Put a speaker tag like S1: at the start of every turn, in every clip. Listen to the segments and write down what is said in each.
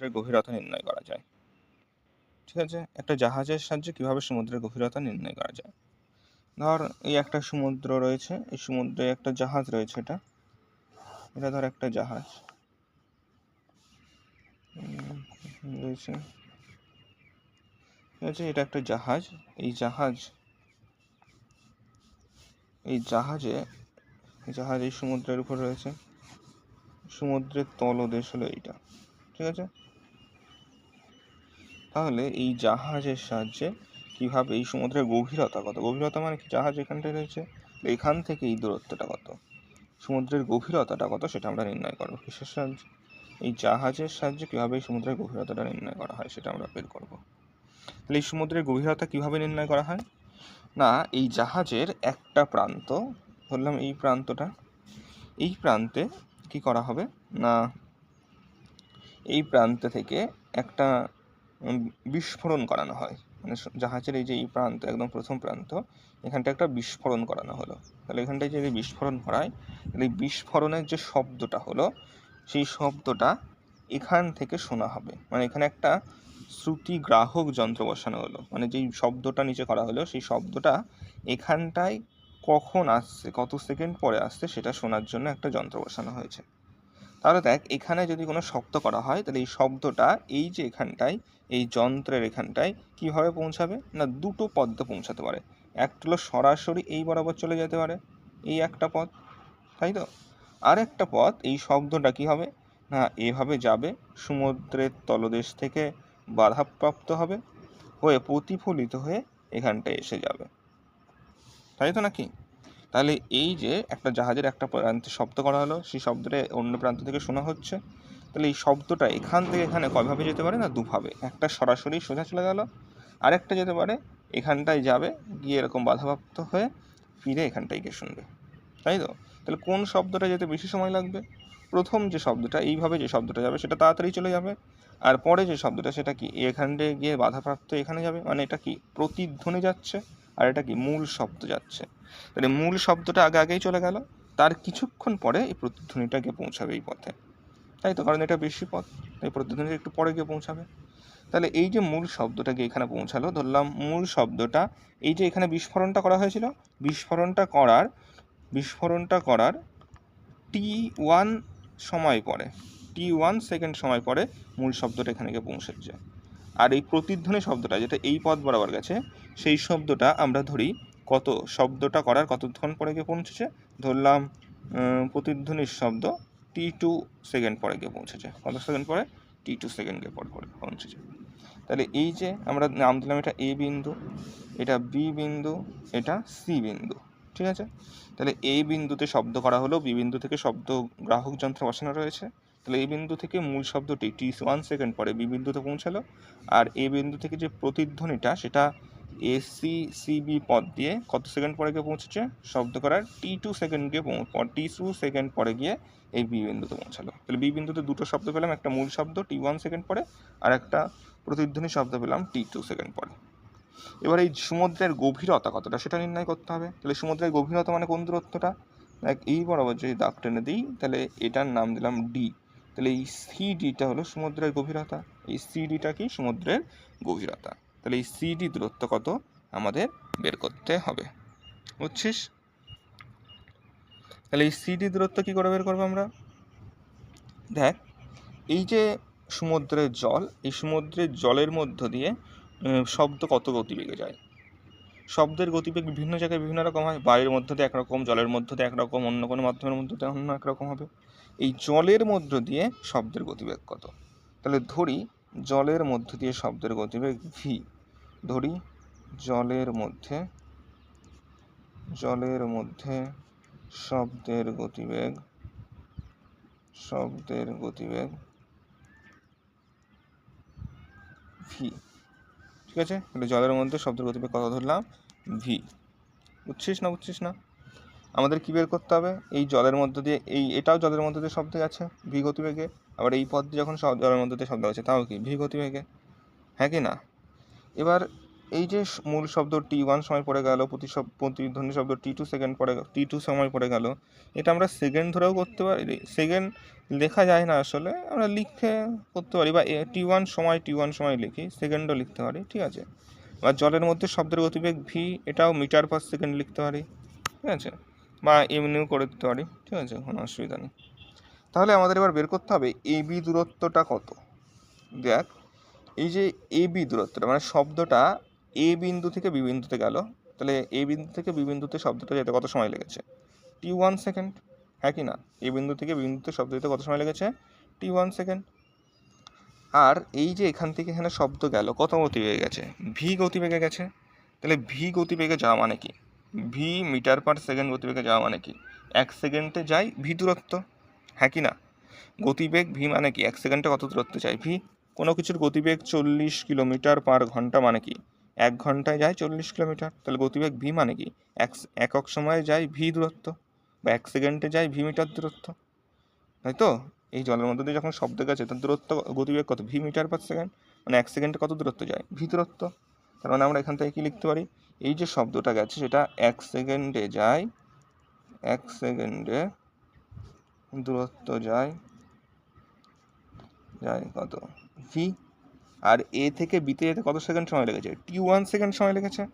S1: সমুদ্রের গভীরতা নির্ণয় করা যায়। ঠিক আছে? একটা জাহাজের সাহায্যে কীভাবে সমুদ্রের গভীরতা নির্ণয় করা যায়? ধর, এই একটা সমুদ্র রয়েছে, এই সমুদ্রে একটা জাহাজ রয়েছে এটা। এটা ধর একটা জাহাজ। রয়েছে। ঠিক আছে, এটা একটা জাহাজ। এই জাহাজ, এই জাহাজে জাহাজ এই সমুদ্রের উপর রয়েছে। সমুদ্রের তলদেশ হলো এইটা। ঠিক আছে? তাহলে এই জাহাজের সাহায্যে কীভাবে এই সমুদ্রের গভীরতা কত? গভীরতা মানে কি? জাহাজ এখানটায় রয়েছে এখান থেকে এই দূরত্বটা কত? সমুদ্রের গভীরতাটা কত সেটা আমরা নির্ণয় করব কিসের সাহায্যে? এই জাহাজের সাহায্যে কীভাবে এই সমুদ্রের গভীরতাটা নির্ণয় করা হয় সেটা আমরা বের করব। তাহলে এই সমুদ্রের গভীরতা কীভাবে নির্ণয় করা হয়? না, এই জাহাজের একটা প্রান্ত, ধরলাম এই প্রান্তটা, এই প্রান্তে কি করা হবে? না, এই প্রান্ত থেকে একটা বিস্ফোরণ করানো হয়। মানে জাহাজের এই যে এই প্রান্ত, একদম প্রথম প্রান্ত, এখানটা একটা বিস্ফোরণ করানো হলো। তাহলে এখানটায় যদি বিস্ফোরণ করায় তাহলে এই বিস্ফোরণের যে শব্দটা হলো, সেই শব্দটা এখান থেকে শোনা হবে। মানে এখানে একটা শ্রুতি গ্রাহক যন্ত্র বসানো হলো। মানে যেই শব্দটা নিচে করা হলো, সেই শব্দটা এখানটায় কখন আসছে, কত সেকেন্ড পরে আসছে, সেটা শোনার জন্য একটা যন্ত্র বসানো হয়েছে। তাহলে দেখ, এখানে যদি কোনো শব্দ করা হয়, তাহলে এই শব্দটা, এই যে এখানটায়, এই যন্ত্রের এখানটায় কীভাবে পৌঁছাবে? না দুটো পথে পৌঁছাতে পারে। একটা হলো সরাসরি এই বরাবর চলে যেতে পারে, এই একটা পথ, তাই তো? আর একটা পথ, এই শব্দটা কি হবে? না, এভাবে যাবে, সমুদ্রের তলদেশ থেকে বাধাপ্রাপ্ত হবে, হয়ে প্রতিফলিত হয়ে এখানটায় এসে যাবে। তাই তো নাকি? তাহলে এই যে একটা জাহাজের একটা প্রান্তে শব্দ করা হলো, সেই শব্দটা অন্য প্রান্ত থেকে শোনা হচ্ছে। তাহলে এই শব্দটা এখান থেকে এখানে কয়ভাবে যেতে পারে না? দুভাবে একটা সরাসরি সোজা চলে গেল, আরেকটা যেতে পারে, এখানটায় যাবে, গিয়ে এরকম বাধাপ্রাপ্ত হয়ে ফিরে এখানটায় গিয়ে শুনবে। তাই তো? তাহলে কোন শব্দটা যেতে বেশি সময় লাগবে? প্রথম যে শব্দটা, এইভাবে যে শব্দটা যাবে, সেটা তাড়াতাড়ি চলে যাবে। আর পরে যে শব্দটা, সেটা কি? এখানটায় গিয়ে বাধাপ্রাপ্ত এখানে যাবে? মানে এটা কি প্রতিধ্বনি যাচ্ছে? আর এটা কি? মূল শব্দ যাচ্ছে। তাহলে মূল শব্দটা আগে আগেই চলে গেল। তার কিছুক্ষণ পরে এই প্রতিধ্বনিটা গিয়ে পৌঁছাবে এই পথে। তাই তো? কারণ এটা বেশি পথ। তাই প্রতিধ্বনিটা একটু পরে গিয়ে পৌঁছাবে। তাহলে এই যে মূল শব্দটা গিয়ে এখানে পৌঁছালো, ধরলাম মূল শব্দটা, এই যে এখানে বিস্ফোরণটা করা হয়েছিল, বিস্ফোরণটা করার বিস্ফোরণটা করার টি ওয়ান সময় পরে টি ওয়ান সেকেন্ড সময় পরে মূল শব্দটা এখানে গিয়ে পৌঁছেছে। আর এই প্রতিধ্বনি শব্দটা যেটা এই পথ বরাবর গেছে, সেই শব্দটা আমরা ধরি কত, শব্দটা করার কতক্ষণ পরে গিয়ে পৌঁছেছে? ধরলাম প্রতিধ্বনির শব্দ টি টু সেকেন্ড পরে গিয়ে পৌঁছেছে। কত সেকেন্ড পরে? টি টু সেকেন্ড গিয়ে পরে পরে পৌঁছেছে। তাহলে এই যে আমরা নাম দিলাম এটা এ বিন্দু, এটা বি বিন্দু, এটা সি বিন্দু, ঠিক আছে? তাহলে এ বিন্দুতে শব্দ করা হলো বি বিন্দু থেকে শব্দ গ্রাহক যন্ত্র বসানো রয়েছে। তাহলে এই বিন্দু থেকে মূল শব্দটি টি ওয়ান সেকেন্ড পরে বি বিন্দুতে পৌঁছালো। আর এ বিন্দু থেকে যে প্রতিধ্বনিটা, সেটা এসি সিবি পদ দিয়ে কত সেকেন্ড পরে গিয়ে পৌঁছেছে? শব্দ করার টি টু সেকেন্ড গিয়ে টি টু সেকেন্ড পরে গিয়ে এই বি বিন্দুতে পৌঁছালো। তাহলে বি বিন্দুতে দুটো শব্দ পেলাম, একটা মূল শব্দ টি ওয়ান সেকেন্ড পরে, আর একটা প্রতিধ্বনি শব্দ পেলাম টি টু সেকেন্ড পরে। এবার এই সমুদ্রের গভীরতা কতটা, সেটা নির্ণয় করতে হবে। তাহলে সমুদ্রের গভীরতা মানে কোন দূরত্বটা? দেখ, এই বরাবর যদি দাগ টেনে দিই, তাহলে এটার নাম দিলাম ডি তাহলে এই সি ডিটা হলো সমুদ্রের গভীরতা। এই সি ডিটা কি? সমুদ্রের গভীরতা। তাহলে এই সি ডি দূরত্ব কত? আমাদের বের করতে হবে। বুঝছিস? তাহলে এই সি ডি দূরত্ব কী করে বের করব আমরা? দেখ, এই যে সমুদ্রের জল, এই সমুদ্রের জলের মধ্য দিয়ে শব্দ কত গতিবেগে যায়? শব্দের গতিবেগ বিভিন্ন জায়গায় বিভিন্ন রকম হয়। বায়ুর মধ্য দিয়ে একরকম, জলের মধ্য দিয়ে একরকম, অন্য কোনো মাধ্যমের মধ্য দিয়ে অন্য একরকম হবে। এই জলের মধ্য দিয়ে শব্দের গতিবেগ কত? তাহলে ধরি জলের মধ্য দিয়ে শব্দের গতিবেগ ভি ধরি জলের মধ্যে জলের মধ্যে শব্দের গতিবেগ শব্দের গতিবেগ ভি ঠিক আছে? এটা জলের মধ্যে শব্দের গতিবেগ কত ধরলাম? ভি বুঝছিস না বুঝছিস না? আমাদের কী বের করতে হবে? এই জলের মধ্য দিয়ে, এই, এটাও জলের মধ্যে দিয়ে শব্দ গেছে ভি গতিবেগে। আবার এই পথ দিয়ে যখন জলের মধ্য দিয়ে শব্দ আছে, তাও কি? ভি গতিবেগে। হ্যাঁ কি না? এবার এই যে মূল শব্দ টি ওয়ান সময় পড়ে গেল, প্রতি প্রতিধ্বনি শব্দ টি টু সেকেন্ড পড়ে টি টু সময় পড়ে গেল, এটা আমরা সেকেন্ড ধরেও করতে পারি। সেকেন্ড লেখা যায় না আসলে, আমরা লিখে করতে পারি বা টি ওয়ান সময় টি ওয়ান সময় লিখি সেকেন্ডও লিখতে পারি, ঠিক আছে? বা জলের মধ্যে শব্দের গতিবেগ ভি এটাও মিটার পার সেকেন্ড লিখতে পারি, ঠিক আছে? বা এমনিও করে দিতে পারি, ঠিক আছে? কোনো অসুবিধা নেই। তাহলে আমাদের এবার বের করতে হবে এ বি দূরত্বটা কত? দেখ, এই যে এ বি দূরত্বটা মানে শব্দটা এ বিন্দু থেকে বি বিন্দুতে গেল, তাহলে এ বিন্দু থেকে বি বিন্দুতে শব্দটা যেতে কত সময় লেগেছে? টি ওয়ান সেকেন্ড হ্যাঁ কি না? এ বিন্দু থেকে বি বিন্দুতে শব্দ যেতে কত সময় লেগেছে? টি ওয়ান সেকেন্ড আর এই যে এখান থেকে এখানে শব্দ গেল, কত গতিবেগে গেছে? ভি গতিবেগে গেছে। তাহলে ভি গতিবেগে যাওয়া মানে কি? ভি মিটার পার সেকেন্ড গতিবেগে যাওয়া মানে কি? এক সেকেন্ডে যায় ভি দূরত্ব হ্যাঁ কি না? গতিবেগ ভি মানে কি? এক সেকেন্ডে কত দূরত্ব যায় ভি কোনো কিছুর গতিবেগ চল্লিশ কিলোমিটার পার ঘণ্টা মানে কি? এক ঘন্টায় যায় চল্লিশ কিলোমিটার। তাহলে গতিবেগ ভি মানে কি? এক, একক সময়ে যায় ভি দূরত্ব বা এক সেকেন্ডে যায় ভি মিটার দূরত্ব। তাই তো? এই জলের মধ্যে দিয়ে যখন শব্দ গেছে, তার দূরত্ব, গতিবেগ কত? ভি মিটার পার সেকেন্ড মানে এক সেকেন্ডে কত দূরত্ব যায়? ভি দূরত্ব। তার মানে আমরা এখান থেকে কি লিখতে পারি? এই যে শব্দটা গেছে, সেটা এক সেকেন্ডে যায়, এক সেকেন্ডে দূরত্ব যায় যায় কত? ভি আর এ থেকে বিতে যেতে কত সেকেন্ড সময় লেগেছে? টি ওয়ান সেকেন্ড সময় লেগেছে।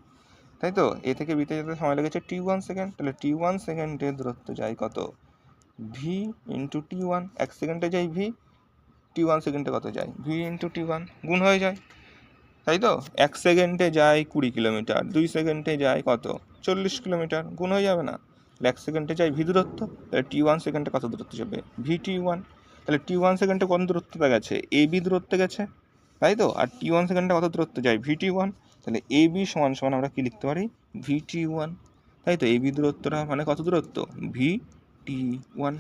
S1: তাই তো? এ থেকে বিতে যেতে সময় লেগেছে টি ওয়ান সেকেন্ড তাহলে টি ওয়ান সেকেন্ডে দূরত্ব যায় কত? ভি ইন্টু টি ওয়ান এক সেকেন্ডে যায় ভি টি ওয়ান সেকেন্ডে কত যায়? ভি ইন্টু টি ওয়ান গুণ হয়ে যায়। তাই তো? এক সেকেন্ডে যায় কুড়ি কিলোমিটার, দুই সেকেন্ডে যায় কত? চল্লিশ কিলোমিটার, গুণ হয়ে যাবে না। তাহলে এক সেকেন্ডে যায় ভি দূরত্ব, তাহলে টি ওয়ান সেকেন্ডে কত দূরত্ব যাবে? ভি টি ওয়ান তাহলে টি ওয়ান সেকেন্ডে কত দূরত্বটা গেছে? এ বি দূরত্বে গেছে। তাই তো? আর টি ওয়ান সেকেন্ডটা কত দূরত্ব? যায় ভি টি ওয়ান তাহলে এ বি সমান সমান আমরা কি লিখতে পারি? ভি টি ওয়ান তাই তো? এ বি দূরত্বটা মানে কত দূরত্ব? ভি টি ওয়ান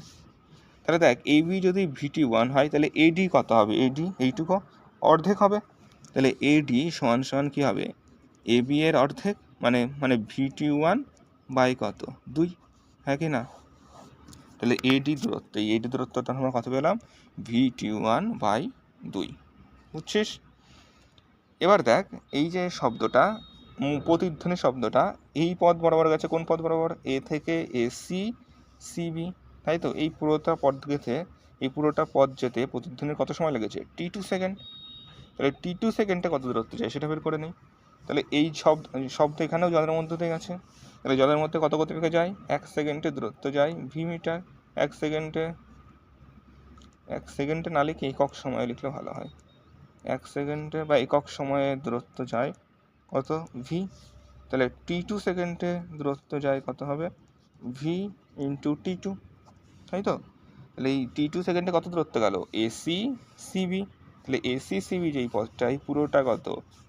S1: তাহলে দেখ এ বি যদি ভি টি ওয়ান হয়, তাহলে এডি কত হবে? এডি এইটুকু অর্ধেক হবে। তাহলে এডি সমান সমান কী হবে? এ বি এর অর্ধেক মানে মানে ভি টি ওয়ান বাই কত? দুই। হ্যাঁ কি না? তাহলে এডি দূরত্ব, এই এডি দূরত্বটা আমরা কত পেলাম? ভি টি ওয়ান বাই দুই। বুঝছিস? এবার দেখ, এই যে শব্দটা প্রতিধ্বনি শব্দটা, এই পদ বরাবর গেছে কোন পদ বরাবর? এ থেকে এ, সি সিবি তাই তো? এই পুরোটা পদ গেছে, এই পুরোটা পদ যেতে প্রতিধ্বনির কত সময় লেগেছে? টি টু সেকেন্ড তাহলে টি টু সেকেন্ডে কত দূরত্ব যায় সেটা বের করে নিই তাহলে এই শব্দ শব্দ এখানেও জলের মধ্যে দিয়ে গেছে। তাহলে জলের মধ্যে কত গতিবেগে যায়? এক সেকেন্ডে দূরত্ব যায় ভি মিটার এক সেকেন্ডে এক সেকেন্ডে না লিখে একক সময় লিখলে ভালো হয়। এক সেকেন্ডে বা একক সময়ে দূরত্ব যায় কত? ভি তাহলে টি টু সেকেন্ডে দূরত্ব যায় কত হবে? ভি ইন্টু টি টু তাই তো? তাহলে এই টি টু সেকেন্ডে কত দূরত্ব গেল? এসি সিবি তাহলে এসি সিবি যেই পথটা এই পুরোটা কত?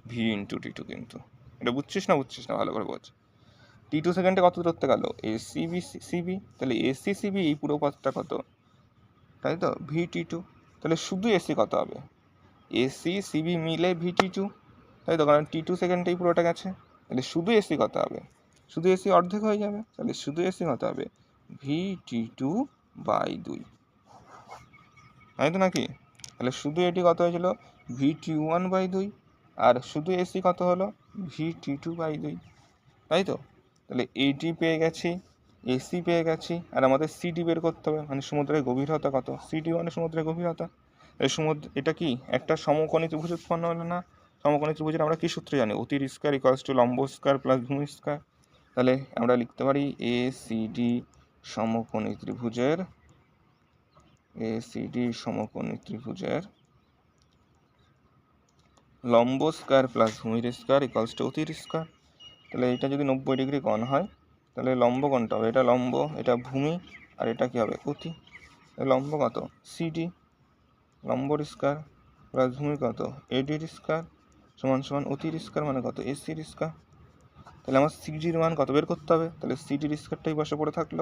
S1: ভি ইন্টু টি টু কিন্তু। এটা বুঝছিস না বুঝছিস না, ভালো করে বোঝ। টি টু সেকেন্ডে কত দূরত্ব গেল? A C B C B তাহলে এসি সিবি এই পুরো পথটা কত? তাই তো? ভি টি টু তাহলে শুধু এসি কত হবে? এসি সিবি মিলে ভি টি টু তাই তো, কারণ টি টু সেকেন্ডে এই পুরোটা গেছে। তাহলে শুধু এসি কত হবে? শুধু এসি অর্ধেক হয়ে যাবে। তাহলে শুধু এসি কত হবে? ভি টি টু বাই দুই। তাই তো নাকি? তাহলে শুধু এটি কত হয়েছিল? ভি টি ওয়ান বাই দুই। আর শুধু এসি কত হলো? ভি টি টু বাই দুই। তাই তো? তাহলে এইটি পেয়ে গেছি এসি পেয়ে গেছি। আর আমাদের সিটি বের করতে হবে। মানে সমুদ্রের গভীরতা কত? সিটি মানে সমুদ্রের গভীরতা। সমুদ্র, এটা কি? একটা সমকোণী ত্রিভুজ উৎপন্ন হলো না? সমকোণী ত্রিভুজের আমরা কি সূত্রে জানি? অতির স্কয়ার ইকুয়ালস টু লম্ব স্কয়ার প্লাস ভূমি স্কয়ার তাহলে আমরা লিখতে পারি এ সিডি সমকোণী ত্রিভুজের এ সিডি সমকোণী ত্রিভুজের লম্ব স্কয়ার প্লাস ভূমির স্কয়ার ইকুয়ালস টু অতির স্কয়ার তাহলে এটা যদি নব্বই ডিগ্রি কোণ হয়, তাহলে লম্ব কোণটা হবে। এটা লম্ব, এটা ভূমি, আর এটা কি হবে? অতি। লম্ব কত? সিডি লম্বর স্কয়ার প্লাস ভূমি কত এডির স্কয়ার সমান সমান অতির স্কয়ার মানে কত? এসির স্কয়ার। তাহলে আমার সিডির মান কত বের করতে হবে? তাহলে সিডির স্কয়ারটা এই পাশে পড়ে থাকল।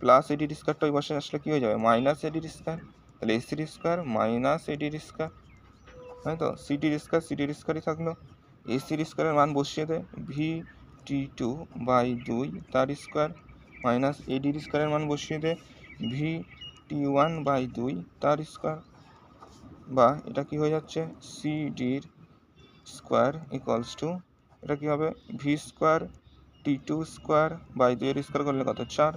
S1: প্লাস এডির স্কয়ারটা ওই পাশে আসলে কী হয়ে যাবে? মাইনাস এডির স্কয়ার। তাহলে এসির স্কয়ার মাইনাস এডির স্কয়ার। তাই তো? সিডির স্কয়ার সিডির স্কয়ারই থাকল। এসির স্কয়ারের মান বসিয়ে দে। ভি টি টু বাই দুই তার স্কোয়ার মাইনাস এডির স্কয়ারের মান বসিয়ে দে। ভি টি ওয়ান বাই দুই তার স্কয়ার। বা এটা কি হয়ে যাচ্ছে? সিডির স্কোয়ার ইকুয়ালস টু এটা কী হবে? V square T two square by দুইয়ের স্কোয়ার করলে কত? চার।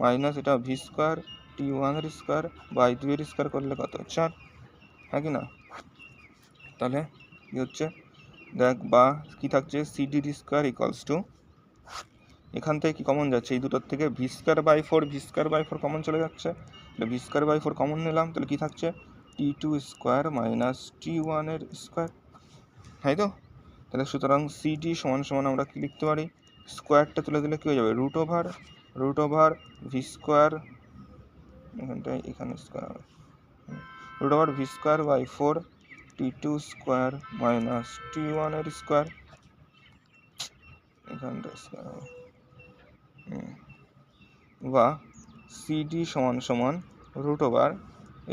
S1: মাইনাস এটা ভি স্কোয়ার টি ওয়ানের স্কোয়ার বাই দুইয়ের স্কোয়ার করলে কত? চার। হ্যাঁ কি না? তাহলে কী হচ্ছে? দেখ বা কি থাকছে? সিডির স্কোয়ার ইকুয়ালস টু এখান থেকে কি কমন যাচ্ছে? এই দুটোর থেকে V square by four V square by four common চলে যাচ্ছে। তাহলে V square by four common নিলাম। তাহলে কি থাকছে? T two square minus T ওয়ানের স্কোয়ার তাই তো? তাহলে সুতরাং সিডি সমান সমান আমরা কি লিখতে পারি? স্কোয়ারটা তুলে দিলে কী হয়ে যাবে? Root over root over V square এখানটায়, এখানে স্কোয়ার হবে। Root over V square by four T two square minus T ওয়ানের স্কোয়ার এখানটা স্কোয়ার হবে। বা সিডি সমান সমান রুট ওভার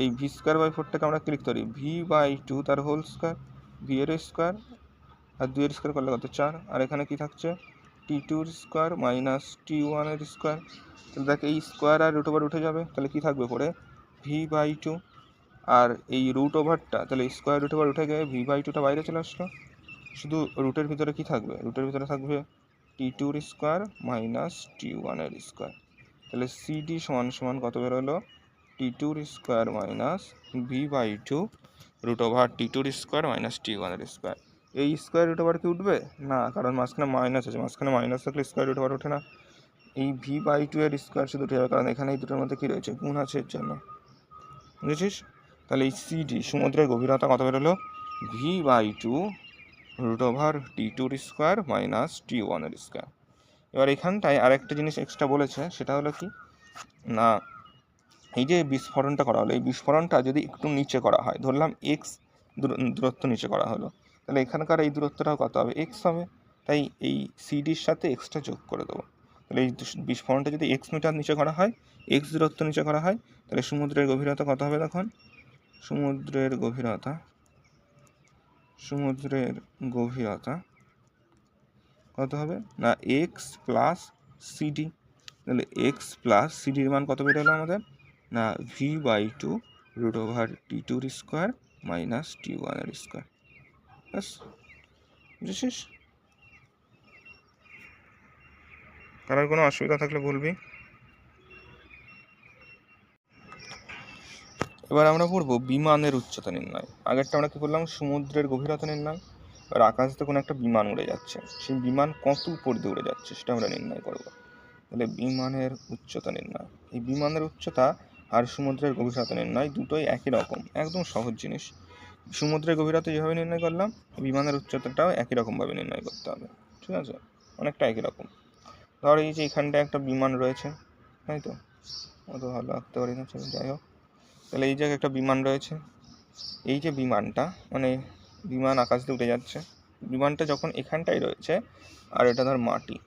S1: এই ভি স্কোয়ার বাই ফোরটাকে আমরা ক্লিক করি। ভি বাই টু তার হোল স্কোয়ার ভি এর স্কোয়ার আর দুইয়ের স্কোয়ার করলে কত? চার। আর এখানে কি থাকছে? টি টুর স্কোয়ার মাইনাস টি ওয়ানের স্কোয়ার তাহলে দেখ, এই স্কোয়ার আর রুট ওভার উঠে যাবে। তাহলে কি থাকবে পরে? ভি বাই টু আর এই রুট ওভারটা তাহলে স্কোয়ার রুট ওভার উঠে গিয়ে ভি বাই টুটা বাইরে চলে আসলো। শুধু রুটের ভিতরে কি থাকবে? রুটের ভিতরে থাকবে টি টুর স্কোয়ার মাইনাস টি ওয়ানের স্কোয়ার তাহলে সিডি সমান সমান কত বেরোলো T tour square minus V by two root over T tour square minus T ওয়ানের স্কোয়ার এই স্কোয়ার রুট ওভার কি উঠবে না কারণ মাঝখানে মাইনাস আছে মাঝখানে মাইনাস থাকলে স্কোয়ার রুট ওভার ওঠে না এই ভি বাই টু এর স্কোয়ার শুধু উঠে যাবে কারণ এখানে এই দুটোর মধ্যে কী রয়েছে গুণ আছে এর জন্য বুঝেছিস তাহলে এই সিডি সমুদ্রের গভীরতা কত বেরোলো? V by two root over T tour square minus T ওয়ানের স্কোয়ার এবার এখানটায় আরেকটা জিনিস এক্সট্রা বলেছে, সেটা হলো কি? না এই যে বিস্ফোরণটা করা হলো, এই বিস্ফোরণটা যদি একটু নিচে করা হয়, ধরলাম এক্স দূরত্ব নিচে করা হলো, তাহলে এখানকার এই দূরত্বটাও কত হবে? এক্স হবে, তাই এই সিডির সাথে এক্সটা যোগ করে দেবো। তাহলে এই বিস্ফোরণটা যদি এক্স মিটার নিচে করা হয় এক্স দূরত্ব নিচে করা হয়, তাহলে সমুদ্রের গভীরতা কত হবে তখন? সমুদ্রের গভীরতা সমুদ্রের গভীরতা কত হবে? না এক্স প্লাস সিডি তাহলে এক্স প্লাস সিডির মান কত বেরোলো আমাদের? না V by two root over T tour square minus T ওয়ানের স্কোয়ার ব্যাস বুঝেছিস কারোর কোনো অসুবিধা থাকলে বলবি? এবার আমরা পড়ব বিমানের উচ্চতা নির্ণয়। আগেরটা আমরা কি করলাম? সমুদ্রের গভীরতা নির্ণয়। এবার আকাশ থেকে কোনো একটা বিমান উড়ে যাচ্ছে। সেই বিমান কত উপর দিয়ে উড়ে যাচ্ছে সেটা আমরা নির্ণয় করব। তাহলে বিমানের উচ্চতা নির্ণয়। এই বিমানের উচ্চতা আর সমুদ্রের গভীরতা নির্ণয় দুটোই একই রকম, একদম সহজ জিনিস। সমুদ্রের গভীরতা যেভাবে নির্ণয় করলাম, বিমানের উচ্চতাটাও একই রকমভাবে নির্ণয় করতে হবে, ঠিক আছে? অনেকটা একই রকম। ধর এই যে এখানটায় একটা বিমান রয়েছে, তাই তো? অত ভালো আঁকতে পারি না, চলো যাই হোক। তাহলে এই জায়গায় একটা বিমান রয়েছে। এই যে বিমানটা মানে বিমান আকাশ দিয়ে উঠে যাচ্ছে, বিমানটা যখন এখানটায় রয়েছে, আর এটা ধর মাটি,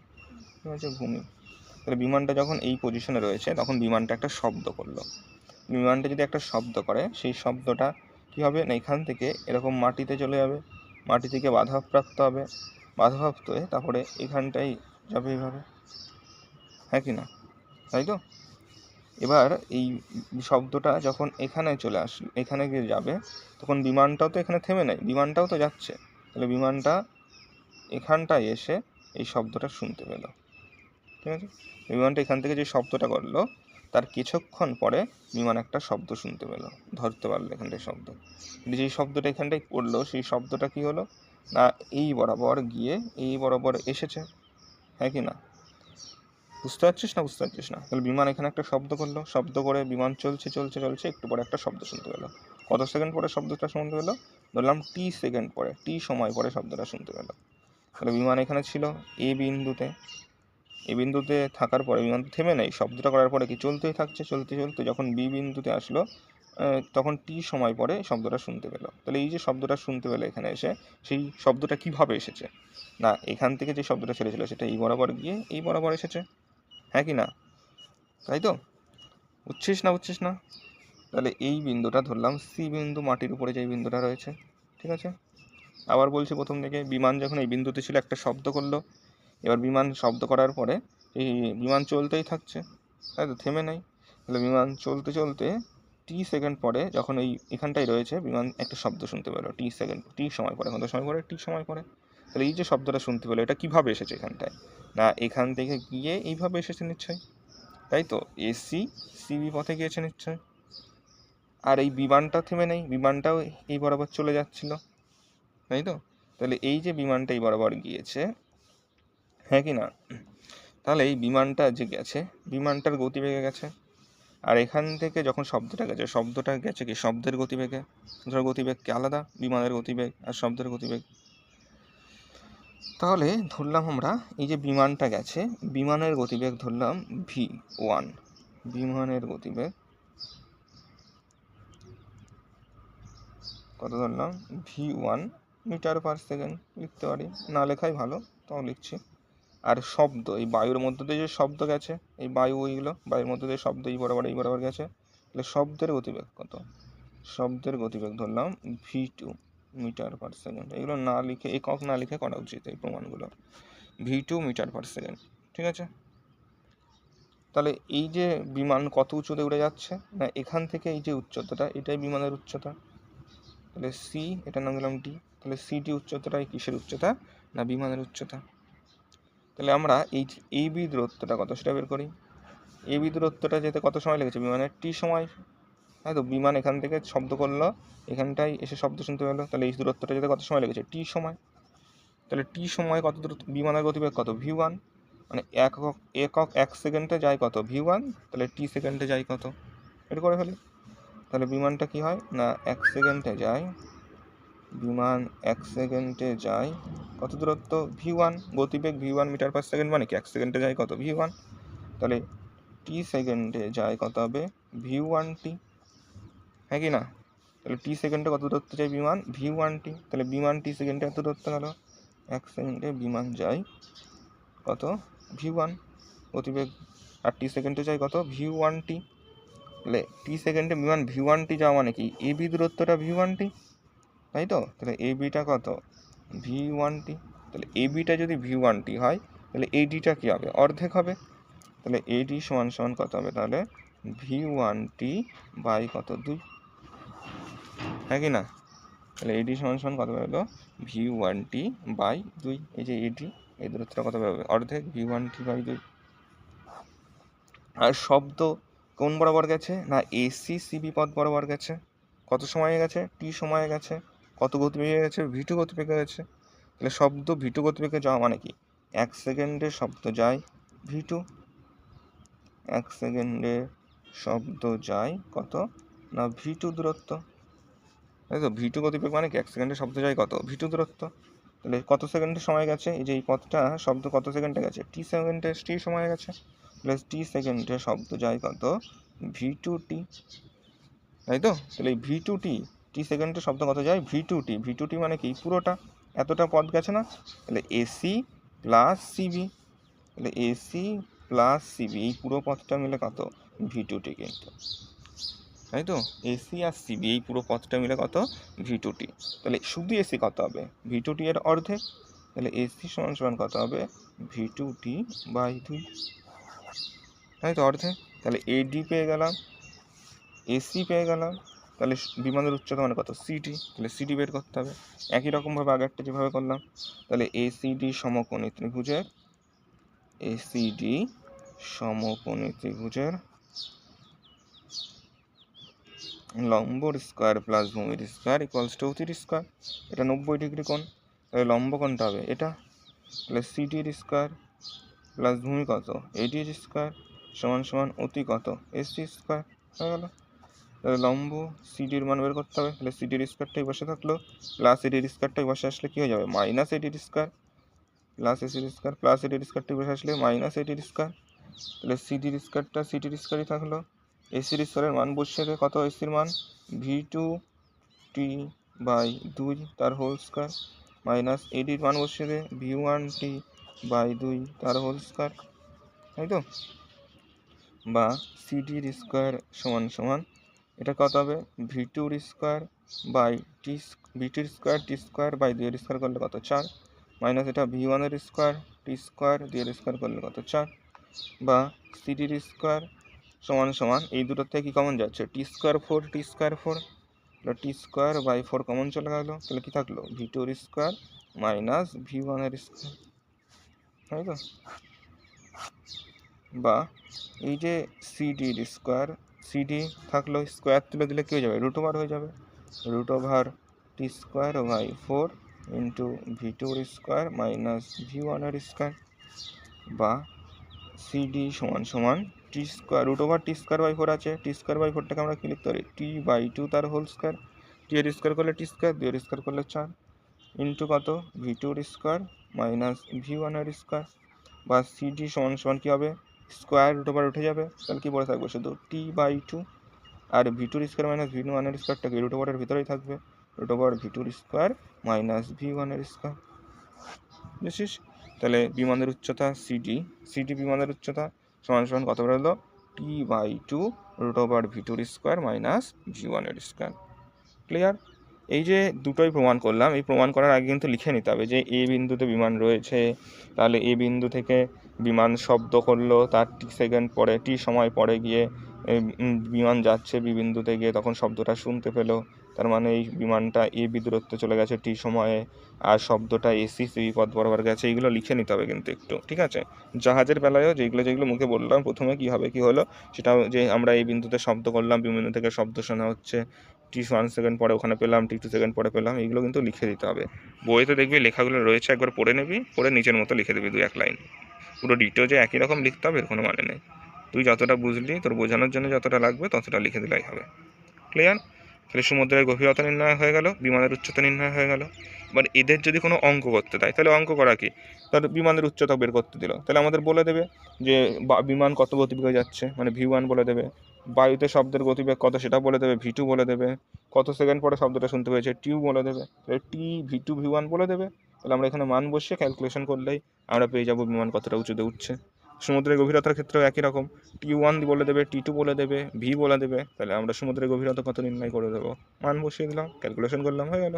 S1: ঠিক আছে, ভূমি। তাহলে বিমানটা যখন এই পজিশনে রয়েছে, তখন বিমানটা একটা শব্দ করল। বিমানটা যদি একটা শব্দ করে, সেই শব্দটা কী হবে? না, এখান থেকে এরকম মাটিতে চলে যাবে। মাটি থেকে বাধাপ্রাপ্ত হবে। বাধাপ্রাপ্ত হয়ে তারপরে এখানটাই যাবে এইভাবে। হ্যাঁ কি না? তাই তো? এবার এই শব্দটা যখন এখানে চলে আসলো এখানে গিয়ে যাবে, তখন বিমানটাও তো এখানে থেমে নেই। বিমানটাও তো যাচ্ছে। তাহলে বিমানটা এখানটায় এসে এই শব্দটা শুনতে পেল। ঠিক আছে? বিমানটা এখান থেকে যে শব্দটা করল তার কিছুক্ষণ পরে বিমান একটা শব্দ শুনতে পেল। ধরতে পারল এখানটায় শব্দ। কিন্তু যেই শব্দটা এখানটায় পড়ল, সেই শব্দটা কি হলো? না, এই বরাবর গিয়ে এই বরাবর এসেছে। হ্যাঁ কি না? বুঝতে পারছিস না? বুঝতে পারছিস না? তাহলে বিমান এখানে একটা শব্দ করল। শব্দ করে বিমান চলছে চলছে চলছে, একটু পরে একটা শব্দ শুনতে পেল। কত সেকেন্ড পরে শব্দটা শুনতে পেল? ধরলাম টি সেকেন্ড পরে টি সময় পরে শব্দটা শুনতে পেল। তাহলে বিমান এখানে ছিল এ বিন্দুতে। এ বিন্দুতে থাকার পরে বিমান থেমে নেই। শব্দটা করার পরে কি চলতেই থাকছে? চলতে চলতে যখন বি বিন্দুতে আসলো তখন টি সময় পরে শব্দটা শুনতে পেল। তাহলে এই যে শব্দটা শুনতে পেল এখানে এসে, সেই শব্দটা কীভাবে এসেছে? না, এখান থেকে যে শব্দটা ছেড়েছিল, সেটা এই বরাবর গিয়ে এই বরাবর এসেছে। হ্যাঁ কি না? তাই তো? বুঝছিস না বুঝছিস না? তাহলে এই বিন্দুটা ধরলাম সি বিন্দু, মাটির উপরে যে বিন্দুটা রয়েছে। ঠিক আছে? আবার বলছি প্রথম থেকে বিমান যখন এই বিন্দুতে ছিল, একটা শব্দ করল। এবার বিমান শব্দ করার পরে এই বিমান চলতেই থাকছে, তাই তো? থেমে নেই। তাহলে বিমান চলতে চলতে টি সেকেন্ড পরে যখন এই এখানটায় রয়েছে, বিমান একটা শব্দ শুনতে পেল টি সেকেন্ড টি সময় পরে, কত সময় পরে? টি সময় পরে। তাহলে এই যে শব্দটা শুনতে পেল, এটা কীভাবে এসেছে এখানটায়? না, এখান থেকে গিয়ে এইভাবে এসেছে নিশ্চয়ই তাই তো? এসি সিবি পথে গিয়েছে নিশ্চয়। আর এই বিমানটা থেমে নেই, বিমানটাও এই বরাবর চলে যাচ্ছিল। তাই তো? তাহলে এই যে বিমানটা এই বরাবর গিয়েছে হ্যাঁ কি না? তাহলে এই বিমানটা যে গেছে, বিমানটার গতিবেগে গেছে। আর এখান থেকে যখন শব্দটা গেছে শব্দটা গেছে কি? শব্দের গতিবেগে। ধরো গতিবেগ কি আলাদা, বিমানের গতিবেগ আর শব্দের গতিবেগ। তাহলে ধরলাম আমরা এই যে বিমানটা গেছে, বিমানের গতিবেগ ধরলাম ভি ওয়ান। বিমানের গতিবেগ কত ধরলাম? V one metre per second লিখতে পারি। না লেখাই ভালো, তাও লিখছি। আর শব্দ, এই বায়ুর মধ্যে দিয়ে যে শব্দ গেছে, এই বায়ু এইগুলো বায়ুর মধ্যে দিয়ে শব্দ এই বরাবর এই বরাবর গেছে, তাহলে শব্দের গতিবেগ কত? শব্দের গতিবেগ ধরলাম V two metre per second এগুলো না লিখে, একক না লিখে করা উচিত এই প্রমাণগুলো। V two metre per second ঠিক আছে? তাহলে এই যে বিমান কত উঁচুতে উড়ে যাচ্ছে, না এখান থেকে এই যে উচ্চতাটা, এটাই বিমানের উচ্চতা? তাহলে সি এটার নাম দিলাম ডি তাহলে সিটি উচ্চতাটা এই কিসের উচ্চতা? না বিমানের উচ্চতা? তাহলে আমরা এই এই বি দূরত্বটা কত সেটা বের করি? এই বি দূরত্বটা যেতে কত সময় লেগেছে? বিমানের টি সময়। হ্যাঁ তো? বিমান এখান থেকে শব্দ করল, এখানটায় এসে শব্দ শুনতে পেল। তাহলে এই দূরত্বটা যেতে কত সময় লেগেছে? টি সময়। তাহলে টি সময় কত দূরত্ব? বিমানের গতিবেগ কত? V one. মানে একক একক এক সেকেন্ডে যায় কত? V one. তাহলে টি সেকেন্ডে যায় কত? এটা করে ফেলি। তাহলে বিমানটা কি হয়? না, এক সেকেন্ডে যায় বিমান এক সেকেন্ডে যায়। কত দূরত্ব? ভি ওয়ান গতিবেগ V one metre per second মানে কি? এক সেকেন্ডে যায় কত? ভি ওয়ান তাহলে টি সেকেন্ডে যায় কত হবে? ভি ওয়ান টি হ্যাঁ কি না? তাহলে টি সেকেন্ডে কত দূরত্ব যায় বিমান? ভি ওয়ান টি তাহলে বিমান টি সেকেন্ডে এত দূরত্ব গেল? এক সেকেন্ডে বিমান যায় কত? ভি ওয়ান গতিবেগ আর টি সেকেন্ডে যায় কত? ভি ওয়ান টি তাহলে টি সেকেন্ডে বিমান ভি ওয়ান টি যাওয়া মানে কি? এ বি দূরত্বটা ভি ওয়ান টি তাই তো? তাহলে এ বিটা কত? ভি ওয়ান টি তাহলে এ বিটা যদি ভি ওয়ান টি হয়, তাহলে এ ডিটা কী হবে? অর্ধেক হবে। তাহলে এ ডি সমান সমান কত হবে? তাহলে ভি ওয়ান টি বাই কত? দুই। হ্যাঁ কি না? তাহলে এডি সমান সমান কত বেরোলো ভি ওয়ান টি বাই দুই। এই যে এডি এই দূরত্বটা কত বেরোবে অর্ধেক। ভি ওয়ান টি বাই দুই। আর শব্দ কোন বরাবর গেছে? না এসি সিবি পথ বরাবর গেছে। কত সময়ে গেছে? টি সময়ে গেছে। কত গতিবেগে গেছে? ভিটু গতিবেগে গেছে। তাহলে শব্দ ভিটু গতিবেগে যাওয়া মানে কি? এক সেকেন্ডে শব্দ যায় ভি টু এক সেকেন্ডে শব্দ যায় কত? না ভি টু দূরত্ব। তাই তো? ভি টু গতিবেগ মানে কি? এক সেকেন্ডে শব্দ যায় কত? ভি টু দূরত্ব। তাহলে কত সেকেন্ডে সময় গেছে? এই যে এই পথটা, শব্দ কত সেকেন্ডে গেছে? টি সেকেন্ডে টি সময় গেছে। প্লাস টি সেকেন্ডে শব্দ যায় কত? ভি টু টি তাই তো? তাহলে এই ভি টু টি টি সেকেন্ডে শব্দ কত যায় V two T V two T মানে কি? পুরোটা এতটা পথ গেছে না? তাহলে এসি প্লাস সিবি তাহলে এসি প্লাস সিবি এই পুরো পথটা মিলে কত? ভি টু টি কিন্তু। তাই তো? এসি আর সিবি এই পুরো পথটা মিলে কত? ভি টু টি তাহলে শুধু এসি কত হবে? ভি টু টি এর অর্ধেক। তাহলে এসি সমান সমান কত হবে? ভি টু টি বাই দুই। তাই তো? অর্ধেক। তাহলে এডি পেয়ে গেলাম। এসি পেয়ে গেলাম। তাহলে বিমানের উচ্চতা মানে কত? সিটি তাহলে সিটি বের করতে হবে। একই রকমভাবে আগেরটা যেভাবে করলাম, তাহলে এ এসিডি সমকোণী ত্রিভুজের এ এসিডি সমকোণী ত্রিভুজের লম্বর স্কোয়ার প্লাস ভূমির স্কোয়ার ইকুয়ালস টু অতির স্কোয়ার। এটা নব্বই ডিগ্রি কোণ, তাহলে লম্ব কোণটা হবে এটা। তাহলে সিডির স্কোয়ার প্লাস ভূমি কত? এডির স্কোয়ার সমান সমান অতি কত? এসি স্কোয়ার, হয়ে গেল। লম্ব সিডির মান বের করতে হবে তাহলে সিডির স্কোয়ারটাই বসে থাকল প্লাস এডির স্কোয়ারটাই বসে আসলে কী হয়ে যাবে মাইনাস এডির স্কোয়ার প্লাস এসির স্কোয়ার প্লাস এডির স্কোয়ারটাই বসে আসলে মাইনাস এডির স্কোয়ার তাহলে সিডির স্কোয়ারটা সিডির স্কোয়ারই থাকল এসির স্কোয়ারের মান বসিয়ে কত এসির মান ভি টু টি বাই দুই তার হোল স্কোয়ার মাইনাস এডির মান বসিয়ে দেয় ভি ওয়ান টি বাই দুই তার হোল স্কোয়ার তাই তো বা সিডির স্কোয়ার সমান সমান এটা কত হবে? ভি টুর স্কোয়ার বাই টি ভি ভিটির স্কোয়ার টি স্কোয়ার বাই দুইয়ের স্কোয়ার করলে কত? চার। মাইনাস এটা ভি ওয়ানের স্কোয়ার টি স্কোয়ার দুইয়ের স্কোয়ার করলে কত? চার। বা সিডির স্কোয়ার সমান সমান, এই দুটোর থেকে কী কমন যাচ্ছে? T square four T square four তাহলে T square by four common চলে গেলো। তাহলে কী থাকল? ভি টুর স্কোয়ার মাইনাস ভি ওয়ানের স্কোয়ার তাই তো? বা এই যে সিডির স্কোয়ার সিডি থাকল স্কোয়ার তুলে দিলে কী হয়ে যাবে? রুট ওভার হয়ে যাবে। Root over T square by four into V tour square minus V ওয়ানের স্কোয়ার বা সিডি সমান সমান T square root over T square by four আছে। টি স্কোয়ার বাই ফোরটাকে আমরা কী লিখতে পারি? টি বাই টু তার হোল স্কোয়ার টি এর স্কোয়ার করলে টি স্কোয়ার দুই এর স্কোয়ার করলে চার। ইন্টু কত? ভি টুর স্কোয়ার মাইনাস ভি ওয়ানের স্কোয়ার বা সিডি সমান সমান কী হবে? স্কোয়ার রুট ওভার উঠে যাবে। তাহলে কী পড়ে থাকবে? শুধু টি বাই টু আর ভি টুর স্কোয়ার মাইনাস ভি ওয়ানের স্কোয়ারটা কি রুট ওভারের ভিতরেই থাকবে। রুট ওভার ভি টুর স্কোয়ার মাইনাস ভি ওয়ানের স্কোয়ার বুঝছিস? তাহলে বিমানের উচ্চতা সিডি সিডি বিমানের উচ্চতা সমান সমান কত বেরোলো T by two root over V tour square minus V ওয়ানের স্কোয়ার ক্লিয়ার এই যে দুটোই প্রমাণ করলাম, এই প্রমাণ করার আগে কিন্তু লিখে নিতে হবে যে এ বিন্দুতে বিমান রয়েছে, তাহলে এ বিন্দু থেকে বিমান শব্দ করল, তার টি সেকেন্ড পরে টি সময় পরে গিয়ে বিমান যাচ্ছে বি বিন্দুতে গিয়ে, তখন শব্দটা শুনতে পেল। তার মানে এই বিমানটা এ বি দূরত্বে চলে গেছে টি সময়ে, আর শব্দটা এসি সি পথ বরাবর গেছে, এইগুলো লিখে নিতে হবে কিন্তু একটু, ঠিক আছে? জাহাজের বেলায়ও যেগুলো যেগুলো মুখে বললাম, প্রথমে কি হবে, কি হলো, সেটা যে আমরা এই বিন্দুতে শব্দ করলাম বি বিন্দু থেকে শব্দ শোনা হচ্ছে, টি ওয়ান সেকেন্ড পরে ওখানে পেলাম, টি টু সেকেন্ড পরে পেলাম, এইগুলো কিন্তু লিখে দিতে হবে। বইতে দেখবি লেখাগুলো রয়েছে, একবার পড়ে নিবি, পড়ে নিচের মতো লিখে দিবি দু এক লাইন। পুরো ডিটেও যে একই রকম লিখতে হবে এর কোনো মানে নেই। তুই যতটা বুঝলি, তোর বোঝানোর জন্য যতটা লাগবে, ততটা লিখে দিলেই হবে। ক্লিয়ার তাহলে সমুদ্রের গভীরতা নির্ণয় হয়ে গেল, বিমানের উচ্চতা নির্ণয় হয়ে গেল। এবার এদের যদি কোনো অঙ্ক করতে দেয়, তাহলে অঙ্ক করা কি? তার বিমানের উচ্চতা বের করতে দিল। তাহলে আমাদের বলে দেবে যে বিমান কত গতিবেগে যাচ্ছে? মানে ভি ওয়ান বলে দেবে। বায়ুতে শব্দের গতিবেগ কত সেটা বলে দেবে, ভি টু বলে দেবে। কত সেকেন্ড পরে শব্দটা শুনতে পেয়েছে টিউ বলে দেবে। তাহলে T, V two, V one বলে দেবে। তাহলে আমরা এখানে মান বসিয়ে ক্যালকুলেশন করলেই আমরা পেয়ে যাব বিমান কতটা উঁচুতে উঠছে। সমুদ্রের গভীরতার ক্ষেত্রেও একই রকম। টি ওয়ান বলে দেবে টি টু বলে দেবে ভি বলে দেবে, তাহলে আমরা সমুদ্রের গভীরতা কত নির্ণয় করে দেবো? মান বসিয়ে দিলাম ক্যালকুলেশন করলাম, হয়ে গেল।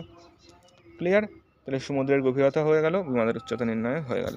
S1: ক্লিয়ার তাহলে সমুদ্রের গভীরতা হয়ে গেল, বিমানের উচ্চতা নির্ণয় হয়ে গেল।